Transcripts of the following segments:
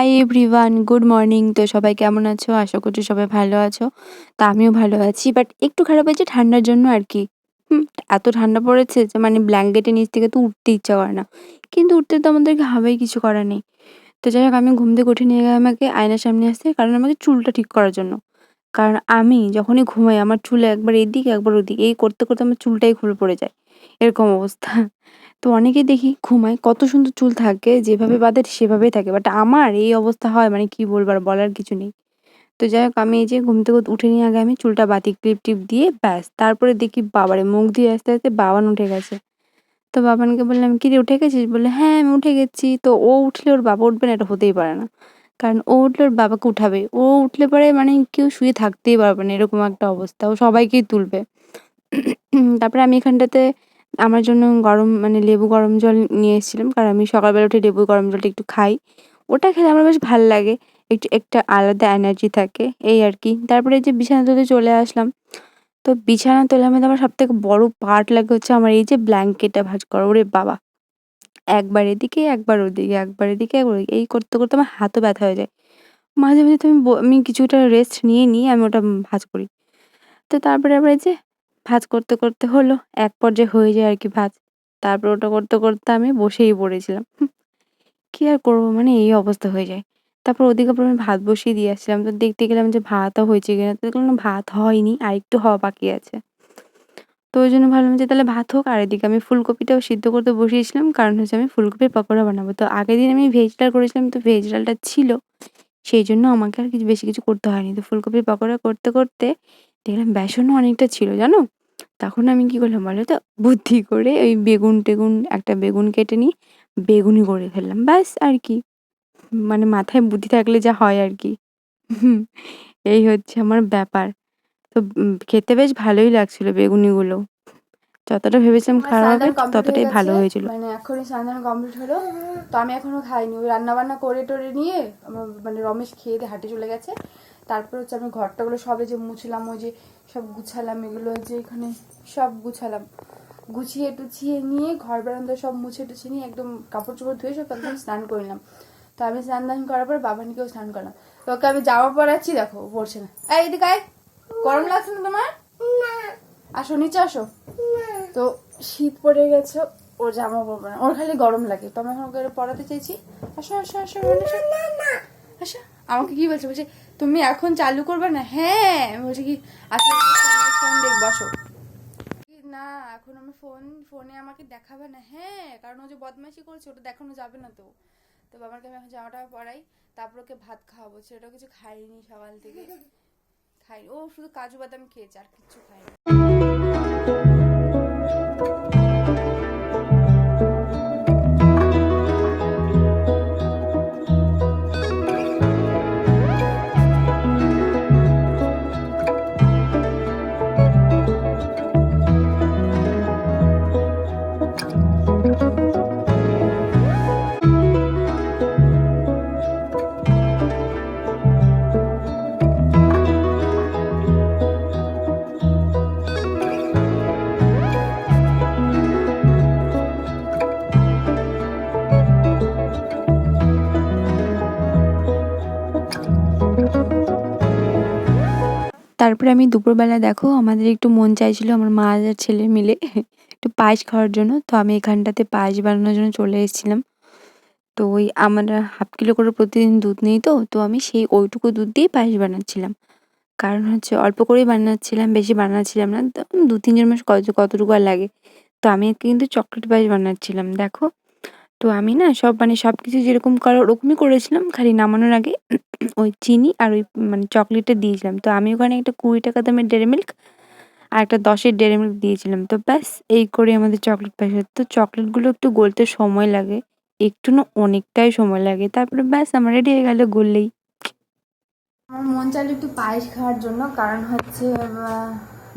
Hi everyone good morning তো সবাই কেমন আছো? আশা করছি সবাই ভালো আছো। তা আমিও ভালো আছি বাট একটু খারাপ হয়েছে ঠান্ডার জন্য আর কি। এত ঠান্ডা পড়েছে যে মানে ব্ল্যাঙ্কেটের নিচ থেকে তো উঠতে ইচ্ছা করে না। কিন্তু উঠতে তো আমাদেরকে হবেই, কিছু করার নেই। তো যাই হোক আমি ঘুম থেকে উঠে নিয়ে গেলাম আমাকে আয়নার সামনে আসতে, কারণ আমাকে চুলটা ঠিক করার জন্য। কারণ আমি যখনই ঘুমাই, আমার চুল একবার এদিক, একবার ওদিক, এই করতে করতে আমার চুলটাই খুলে পড়ে যায়। এরকম অবস্থা। তো অনেকেই দেখি ঘুমায়, কত সুন্দর চুল থাকে, যেভাবে বাঁধে সেভাবেই থাকে। বাট আমার এই অবস্থা হয় মানে কি বলব আর বলার কিছু নেই। তো যাই হোক, আমি এই যে ঘুম থেকে উঠে নিয়ে আগে আমি চুলটা বাতি, ক্লিপ টিপ দিয়ে ব্যাস। তারপরে দেখি বাবারে মুখ দিয়ে আস্তে আস্তে বাবান উঠে গেছে। তো বাবানকে বললাম কি রে উঠে গেছিস? বললে হ্যাঁ আমি উঠে গেছি। তো ও উঠলে ওর বাবা উঠবে না, এটা হতেই পারে না। কারণ ও উঠলে ওর বাবাকে উঠাবে। ও উঠলে পরে মানে কেউ শুয়ে থাকতেই পারবে না, এরকম একটা অবস্থা। ও সবাইকেই তুলবে। তারপরে আমি এখানটাতে আমার জন্য গরম মানে লেবু গরম জল নিয়ে এসেছিলাম। কারণ আমি সকালবেলা উঠে লেবু গরম জলটা একটু খাই। ওটা খেলে আমার বেশ ভালো লাগে। একটু, একটা আলাদা এনার্জি থাকে, এই আর কি। তারপরে যে বিছানা তুলতে চলে আসলাম। তো বিছানা তোলার মধ্যে আমার সব থেকে বড় পার্ট লাগে হচ্ছে আমার এই যে ব্ল্যাঙ্কেটটা ভাঁজ করা। ওরে বাবা! একবার এদিকে, একবার ওদিকে, একবার এদিকে, একবার ওদিকে। এই করতে করতে আমার হাতও ব্যথা হয়ে যায়। মাঝে মাঝে তো আমি আমি কিছুটা রেস্ট নিয়ে নিয়ে আমি ওটা ভাঁজ করি। তো তারপরে আবার এই যে ভাঁজ করতে করতে হলো, এক পর্যায়ে হয়ে যায় আর কি ভাঁজ। তারপর ওটা করতে করতে আমি বসেই পড়েছিলাম। কি আর করব মানে এই অবস্থা হয়ে যায়। তারপর ওদিকে আমি ভাত বসিয়ে দিয়ে আসছিলাম। তো দেখতে গেলাম যে ভাতও হয়েছে কিনা। তো দেখলাম ভাত হয়নি, আর একটু হওয়া বাকি আছে। তো ওই জন্য ভাবলাম যে তাহলে ভাত হোক, আর এদিকে আমি ফুলকপিটাও সিদ্ধ করতে বসিয়েছিলাম। কারণ হচ্ছে আমি ফুলকপির পকোড়া বানাবো। তো আগের দিন আমি ভেজ ডাল করেছিলাম, তো ভেজ ডালটা ছিল। সেই জন্য আমাকে আর কিছু, বেশি কিছু করতে হয়নি। তো ফুলকপির পকোড়া করতে করতে দেখলাম বেসনও অনেকটা ছিল জানো? তখন আমি কি করলাম বলো তো বুদ্ধি করে ওই বেগুন টেগুন একটা বেগুন কেটে নিয়ে বেগুনি করে ফেললাম ব্যাস আর কি। মানে মাথায় বুদ্ধি থাকলে যা হয় আর কি। এই হচ্ছে আমার ব্যাপার। তো খেতে বেশ ভালোই লাগছিল বেগুনিগুলো। যতটা ভেবেছিলাম খারাপ হবে ততটাই ভালো হয়েছিল। মানে এখনই স্নান কমপ্লিট হলো তো আমি এখনও খাইনি। ওই রান্না বান্না করে টোরে নিয়ে আমার মানে রমেশ খেয়ে দিয়ে হাঁটে চলে গেছে। তারপর হচ্ছে আমি ঘরটাগুলো সবে যে মুছলাম ওই যে সব গুছালাম এগুলো যে এখানে সব গুছালাম। গুছিয়ে টুছিয়ে নিয়ে ঘর বারান্দা সব মুছে টুছে নিয়ে একদম কাপড় চোপড় ধুয়ে সব একদম স্নান করে নিলাম। তো আমি স্নান দান করার পর বাবানিকেও স্নান করলাম। তো ওকে আমি জামা পরাচ্ছি দেখো পড়ছে না। এই এদিকে আয় গরম লাগছে না তোমার? আসো নিচে আসো। তো শীত পড়ে গেছে ওর জামা পরবে না ওর খালি গরম লাগে। তো আমি এখন ওকে পড়াতে চাইছি। আসো আসো আসো আসো। আসো। আমাকে কি বলছে? বলছে, তুমি এখন চালু করবে না? হ্যাঁ। বলছি কি আচ্ছা ফোন দেখব না, এখন আমি ফোন ফোনে আমাকে দেখাবে না। হ্যাঁ কারণ ও যে বদমাইশি করছে, ওটা দেখানো যাবে না তো। তো বাবাকে আমি এখন জামাটা পরাই, তারপর ওকে ভাত খাওয়াবো। সেটাও কিছু খাইনি সকাল থেকে। খাইনি ও শুধু কাজু বাদাম খেয়েছে, আর কিচ্ছু খাইনি তারপরে আমি দুপুরবেলা দেখো, আমাদের একটু মন চাইছিল আমার মা আর ছেলে মিলে একটু পায়েস খাওয়ার জন্য। তো আমি এখানটাতে পায়েস বানানোর জন্য চলে এসেছিলাম। তো ওই আমরা হাফ কিলো করে প্রতিদিন দুধ নিই তো তো আমি সেই ওইটুকু দুধ দিয়ে পায়েস বানাচ্ছিলাম। কারণ হচ্ছে অল্প করেই বানাচ্ছিলাম, বেশি বানাচ্ছিলাম না। দু তিনজন মাস কত, কতটুকু আর লাগে। তো আমি কিন্তু চকলেট পায়েস বানাচ্ছিলাম, দেখো। তো আমি না সব মানে সব কিছু যেরকম করো, ওরকমই করেছিলাম, খালি নামানোর আগে ওই চিনি আর ওই মানে চকলেটটা দিয়েছিলাম। তো আমি ওখানে একটা কুড়ি টাকা দামের ডেয়ারি মিল্ক আর একটা দশের ডেয়ারি মিল্ক দিয়েছিলাম। তো ব্যাস, এই করে আমাদের চকলেট পায়েস তো চকলেটগুলো একটু গলতে সময় লাগে, একটু না অনেকটাই সময় লাগে। তারপরে ব্যাস, আমার রেডি হয়ে গেল, গললেই। আমার মন চাইলো একটু পায়েস খাওয়ার জন্য, কারণ হচ্ছে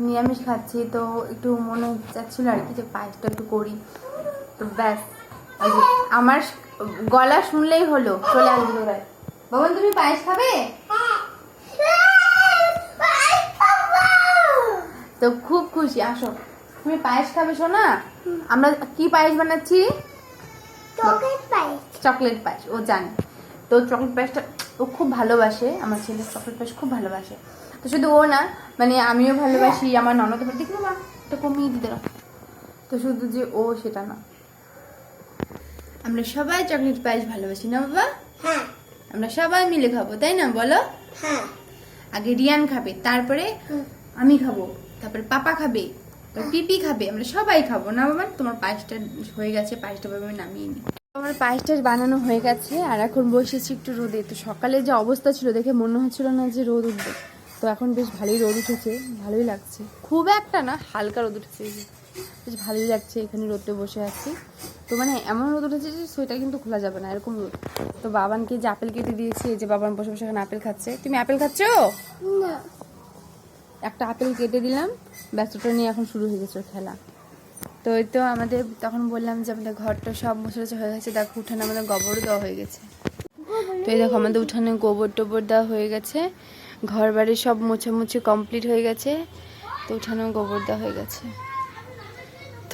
নিরামিষ খাচ্ছি। তো একটু মনে চাচ্ছিল আর কি যে পায়েসটা একটু করি। তো ব্যাস। আমার গলা শুনলেই হলো চলে আসবে বাবন তুমি পায়েস খাবে? তো খুব খুশি আসো। তুমি পায়েস খাবে শোনা আমরা কি পায়েস বানাচ্ছি? চকলেট পাই চকলেট পায়েস ও জানে। তো তো চকলেট পায়েসটা ও খুব ভালোবাসে আমার ছেলে চকলেট পায়েস খুব ভালোবাসে। তো শুধু ও না মানে আমিও ভালোবাসি আমার ননদ দেখি মা এটা কমিয়ে দিতে তো শুধু যে ও সেটা না। আমরা সবাই চকলেট পায়েস ভালোবাসি না বাবা? হ্যাঁ। আমরা সবাই মিলে খাব তাই না বলো? হ্যাঁ। আগে রিয়ান খাবে তারপরে আমি খাব তারপরে পাপা খাবে পিপি খাবে আমরা সবাই খাব না বাবা? তোমার পায়েসটা হয়ে গেছে পায়েসটা ভাবে আমি নামিয়ে নিই। আমার পায়েসটা বানানো হয়ে গেছে আর এখন বসেছি একটু রোদে। তো সকালে যে অবস্থা ছিল দেখে মনে হচ্ছিল না যে রোদ উঠবে। তো এখন বেশ ভালোই রোদ উঠেছে ভালোই লাগছে। খুব একটা না হালকা রোদ উঠেছে বেশ ভালোই লাগছে এখানে রোদে বসে আছি। তো মানে এমন রোদ উঠেছে যে সোয়েটার কিন্তু খোলা যাবে না। এরকম রোদ। তো বাবানকে যে আপেল কেটে দিয়েছি যে বাবান বসে বসে এখানে আপেল খাচ্ছে। তুমি আপেল খাচ্ছ? একটা আপেল কেটে দিলাম। ব্যস্তটা নিয়ে এখন শুরু হয়ে গেছে খেলা। তো ওই তো আমাদের তখন বললাম যে আমাদের ঘরটা সব মুছে হয়ে গেছে। দেখো উঠানে আমাদের গোবরও দেওয়া হয়ে গেছে। তো এই দেখো আমাদের উঠানে গোবর টোবর দেওয়া হয়ে গেছে। ঘর বাড়ি সব মোছামুছি কমপ্লিট হয়ে গেছে। তো উঠানেও গোবর দেওয়া হয়ে গেছে।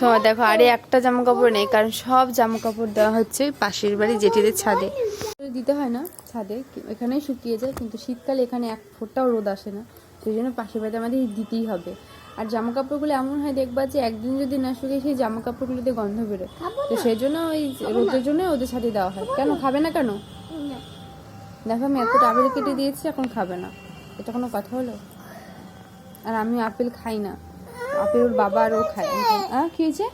তো দেখো, আরে একটা জামা কাপড় নেই, কারণ সব জামা কাপড় দেওয়া হচ্ছে পাশের বাড়ি জেঠিদের ছাদে। দিতে হয় না ছাদে এখানেই শুকিয়ে যায়, কিন্তু শীতকালে এখানে এক ফোঁটাও রোদ আসে না, সেই জন্য পাশের বাড়িতে আমাদের দিতেই হবে। আর জামা কাপড়গুলো এমন হয় দেখবা যে একদিন যদি না শুকিয়ে সেই জামা কাপড়গুলোতে গন্ধ বেরোয়। তো সেই জন্য ওই রোদের জন্য ওদের ছাদে দেওয়া হয়। কেন, খাবে না কেন? দেখো, আমি এত আপেল কেটে দিয়েছি, এখন খাবে না। এটা কোনো কথা হলো? আর আমি আপেল খাই না। আপেল বাবা আর ও খায়। আহ কি হয়েছে?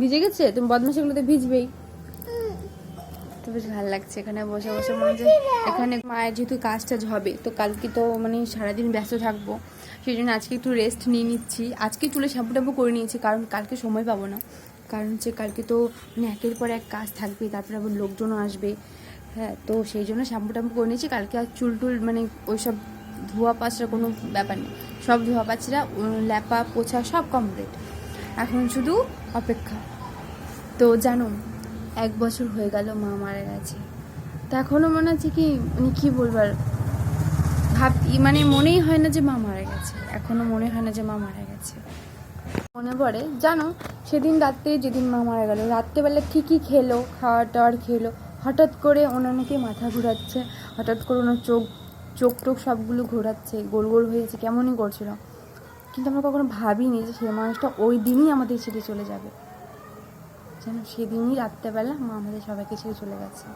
ভিজে গেছে? তুমি বদমাশিগুলোতে ভিজবেই। তো বেশ ভালো লাগছে এখানে বসে বসে মনে হচ্ছে এখানে মায়ের যেহেতু কাজ টাজ হবে তো কালকে তো মানে সারাদিন ব্যস্ত থাকব। সেই জন্য আজকে একটু রেস্ট নিয়ে নিচ্ছি। আজকে চুলে শ্যাম্পু ট্যাম্পু করে নিয়েছি কারণ কালকে সময় পাবো না। কারণ হচ্ছে কালকে তো মানে একের পর এক কাজ থাকবে তারপরে আবার লোকজনও আসবে। হ্যাঁ তো সেই জন্য শ্যাম্পু ট্যাম্পু করে নিয়েছি। কালকে আর চুল টুল মানে ওইসব ধোয়া পাচড়া কোনো ব্যাপার নেই। সব ধোয়া উম, ল্যাপা পোছা সব কমপ্লিট এখন শুধু অপেক্ষা। তো জানো এক বছর হয়ে গেল মা মারা গেছে। তো এখনও মনে হচ্ছে কি মানে কী বলবার ভাব মানে মনেই হয় না যে মা মারা গেছে। এখনও মনে হয় না যে মা মারা গেছে। মনে পড়ে। জানো সেদিন রাত্রে যেদিন মা মারা গেল রাত্রেবেলা ঠিকই খেলো খাওয়ার টাওয়ার খেলো। হঠাৎ করে ওনার নাকি মাথা ঘোরাচ্ছে হঠাৎ করে ওনার চোখ চোখ টোক সবগুলো ঘোরাচ্ছে, গোল গোল হয়েছে, কেমনই করছিল কিন্তু আমরা কখনো ভাবিনি যে সেই মানুষটা ওই দিনই আমাদের ছেড়ে চলে যাবে। যেন সেদিনই রাত্রেবেলা মা আমাদের সবাইকে ছেড়ে চলে গেছে।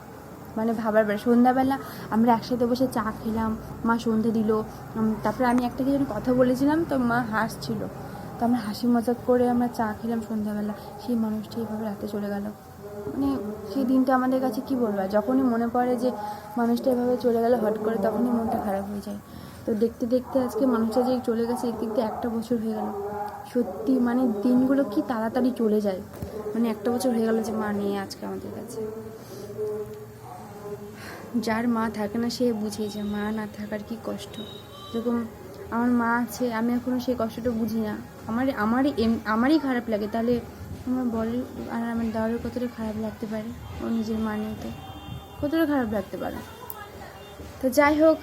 মানে ভাবার বেলা, সন্ধ্যাবেলা আমরা একসাথে বসে চা খেলাম, মা সন্ধে দিল তারপরে আমি একটা কিছু কথা বলেছিলাম, তো মা হাসছিল। তো আমরা হাসি মজাক করে আমরা চা খেলাম সন্ধ্যাবেলা। সেই মানুষটি এইভাবে রাতে চলে গেল। মানে সেই দিনটা আমাদের কাছে কি বলব? যখনই মনে পড়ে যে মানুষটা এভাবে চলে গেল হট করে, তখনই মনটা খারাপ হয়ে যায়। তো দেখতে দেখতে আজকে মানুষটা যে চলে গেছে দেখতে দেখতে একটা বছর হয়ে গেল। সত্যি মানে দিনগুলো কি তাড়াতাড়ি চলে যায়। মানে একটা বছর হয়ে গেল যে মা নিয়ে আজকে আমাদের কাছে। যার মা থাকে না, সে বুঝে যে মা না থাকার কি কষ্ট। যেরকম আমার মা আছে, আমি এখনও সেই কষ্টটা বুঝি না। আমার আমারই আমারই খারাপ লাগে, তাহলে আমার বরের আর আমার দাওয়ারের কতটা খারাপ লাগতে পারে? ও নিজের মা নেই তো। কতটা খারাপ লাগতে পারে? তো যাই হোক,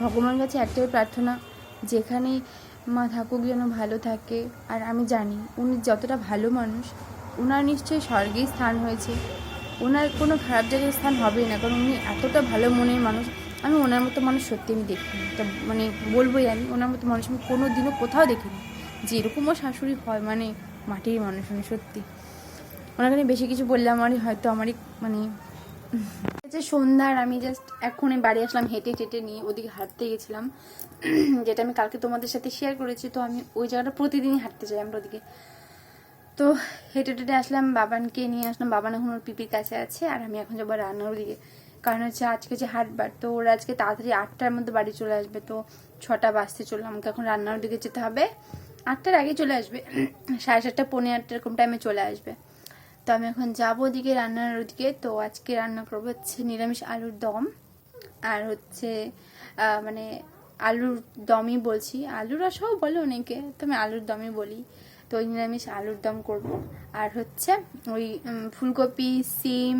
ভগবানের কাছে একটাই প্রার্থনা, যেখানে মা থাকুক যেন ভালো থাকে। আর আমি জানি, উনি যতটা ভালো মানুষ ওনার নিশ্চয়ই স্বর্গেই স্থান হয়েছে। ওনার কোনো খারাপ জায়গায় স্থান হবেই না, কারণ উনি এতটা ভালো মনের মানুষ। আমি ওনার মতো মানুষ সত্যি আমি দেখিনি। তা মানে বলবোই আমি, ওনার মতো মানুষ আমি কোনো দিনও কোথাও দেখিনি। যে এরকমও শাশুড়ি হয় মানে মাটির মানুষ উনি সত্যি। ওনাকে বেশি কিছু বললে আমারই হয়তো আমারই মানে যে সন্ধ্যার আমি জাস্ট এক্ষুনি বাড়ি আসলাম, হেঁটে টেটে নিয়ে ওদিকে হাঁটতে গেছিলাম। যেটা আমি কালকে তোমাদের সাথে শেয়ার করেছি, তো আমি ওই জায়গাটা প্রতিদিনই হাঁটতে যাই আমরা ওদিকে। তো হেঁটে টেটে আসলাম, বাবানকে নিয়ে আসলাম। বাবান এখন ওর পিপির কাছে আছে, আর আমি এখন যাব রান্নার ওদিকে। কারণ হচ্ছে আজকে যে হাটবার, তো ওরা আজকে তাড়াতাড়ি আটটার মধ্যে বাড়ি চলে আসবে, তো ছটা বাজতে চলল। আমাকে এখন রান্নার দিকে যেতে হবে। আটটার আগে চলে আসবে। সাড়ে সাতটা, পৌনে আটটা এরকম টাইমে চলে আসবে। তো আমি এখন যাব ওদিকে রান্নার ওদিকে। তো আজকে রান্না করব হচ্ছে নিরামিষ আলুর দম আর হচ্ছে মানে আলুর দমই বলছি। আলুর রসাও বলে অনেকে, তো আমি আলুর দমই বলি। তো ওই নিরামিষ আলুর দম করব। আর হচ্ছে ওই ফুলকপি, সিম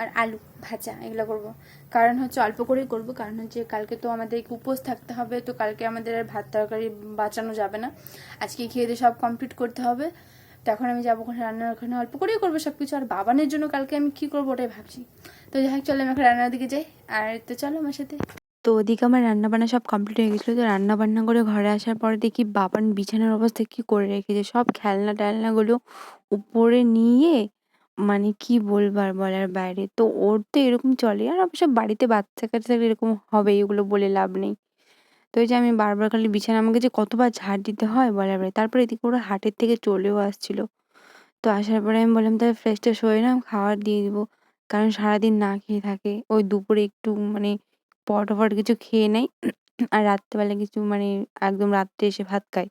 আর আলু ভাজা, এগুলো করব। কারণ হচ্ছে অল্প করেই করব, কারণ হচ্ছে কালকে তো আমাদের উপোস থাকতে হবে, তো কালকে আমাদের আর ভাত তরকারি বাঁচানো যাবে না। আজকে খেয়ে দিয়ে সব কমপ্লিট করতে হবে। তো এখন আমি যাব ওখানে রান্নার ওখানে অল্প করেই করব সব কিছু আর বাবানের জন্য কালকে আমি কি করব ওটাই ভাবছি। তো যাই হোক, চলো আমি এখন রান্নার দিকে যাই। আর তো চলো আমার সাথে। তো ওদিকে আমার রান্নাবান্না সব কমপ্লিট হয়ে গেছিল। তো রান্না বান্না করে ঘরে আসার পরে দেখি বাবান বিছানার অবস্থা কি করে রেখেছে। সব খেলনা টেলনাগুলো উপরে নিয়ে মানে কি বলবার বলার বাইরে। তো ওর তো এরকম চলে আর অবশ্য বাড়িতে বাচ্চা কাচ্চা থাকলে এরকম হবে এগুলো বলে লাভ নেই। তো এই যে আমি বারবার খালি বিছানা আমাকে যে কতবার ঝাড় দিতে হয় বলার বাইরে। তারপরে এদিকে ওরা হাটের থেকে চলেও আসছিল। তো আসার পরে আমি বললাম, তাহলে ফ্রেশ ট্রেশ হয়ে নাও খাবার দিয়ে দিবো। কারণ সারাদিন না খেয়ে থাকে। ওই দুপুরে একটু মানে পরোটা ফরোটা কিছু খেয়ে নেয়। আর রাত্রেবেলা কিছু মানে একদম রাত্রে এসে ভাত খায়।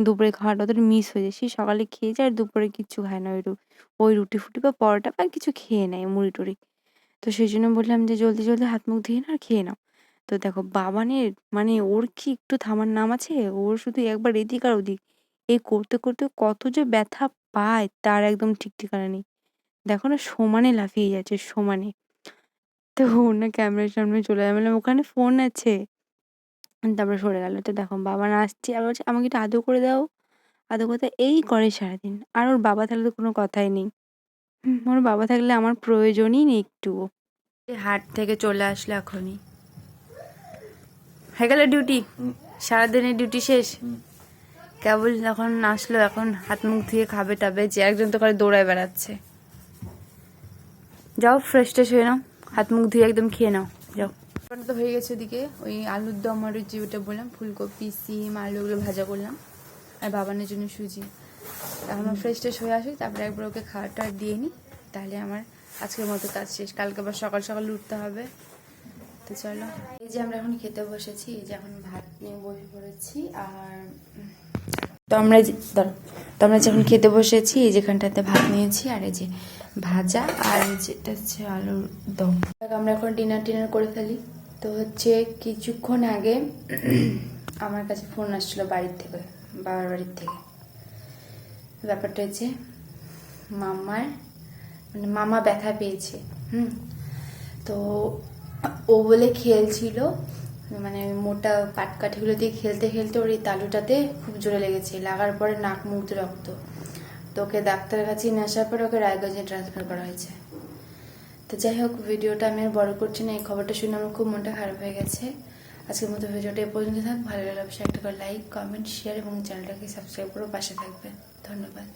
দুপুরে খাওয়াটা ওদের মিস হয়ে যায়। সেই সকালে খেয়ে যায় আর দুপুরে কিচ্ছু খায় না। ওই ওই রুটি ফুটি বা পরোটা বা কিছু খেয়ে নেয় মুড়ি টুড়ি। তো সেই জন্য বললাম যে, জলদি জলদি হাত মুখ ধুয়ে না আর খেয়ে নাও। তো দেখো বাবানের মানে ওর কি একটু থামার নাম আছে? ওর শুধু একবার এদিক আর ওদিক। এই করতে করতে কত যে ব্যথা পায় তার একদম ঠিক ঠিকানা নেই। দেখো না সমানে লাফিয়ে যাচ্ছে, সমানে। তো ওর না ক্যামেরার সামনে চলে যায় বললাম, ওখানে ফোন আছে। তারপরে সরে গেল। তো দেখো বাবা না আসছে আবার বলছে আমাকে একটু আদৌ করে দাও। আদৌ করতে এই করে সারাদিন। আর ওর বাবা থাকলে তো কোনো কথাই নেই। ওর বাবা থাকলে আমার প্রয়োজনই নেই একটুও। হাট থেকে চলে আসলো এখনই। হয়ে গেল ডিউটি সারাদিনের ডিউটি শেষ? কেবল যখন আসলো এখন হাত মুখ ধুয়ে খাবে টাবে যে একজন তো করে দৌড়ায় বেড়াচ্ছে। যাও ফ্রেশ ট্রেশ হয়ে নাও। হাত মুখ ধুয়ে একদম খেয়ে নাও। যাও। তো হয়ে গেছে ওদিকে। ওই আলুর দম আর ওই যেটা বললাম, ফুলকপি, সিম, আলু ওগুলো ভাজা করলাম। আর বাবানের জন্য সুজি। এখন ফ্রেশ ট্রেশ হয়ে আসি তারপরে একবার ওকে খাওয়াটা দিয়ে নিই। তাহলে আমার আজকের মতো কাজ শেষ। কালকে আবার সকাল সকাল উঠতে হবে। তো চলো। এই যে আমরা এখন খেতে বসেছি, এই যে এখন ভাত নিয়ে বসে পড়েছি, আর তো আমরা যে- তো আমরা যখন খেতে বসেছি, এই যেখানটাতে ভাত নিয়েছি, আর এই যে ভাজা, আর যেটা হচ্ছে আলুর দম। আমরা এখন ডিনার টিনার করে ফেলি। তো হচ্ছে কিছুক্ষণ আগে আমার কাছে ফোন আসছিল বাড়ির থেকে, বাবার বাড়ির থেকে। ব্যাপারটা হচ্ছে মামার মানে মামা ব্যথা পেয়েছে, হুম? তো ও বলে খেলছিল মানে মোটা পাটকাঠিগুলো দিয়ে খেলতে খেলতে ওর এই তালুটাতে খুব জোরে লেগেছে, লাগার পরে নাক মুখ রক্ত। তো ওকে ডাক্তারের কাছে নিয়ে আসার পরে ওকে রায়গঞ্জে ট্রান্সফার করা হয়েছে। তো যাই হোক, ভিডিওটা আমি আর বড় করছি না, এই খবরটা শুনে আমার খুব মনটা খারাপ হয়ে গেছে। আজকের মতো ভিডিওটা এ পর্যন্ত থাক, ভালো লাগলে অবশ্যই একটা করে লাইক কমেন্ট শেয়ার এবং চ্যানেলটাকে সাবস্ক্রাইব করে পাশে থাকবেন। ধন্যবাদ।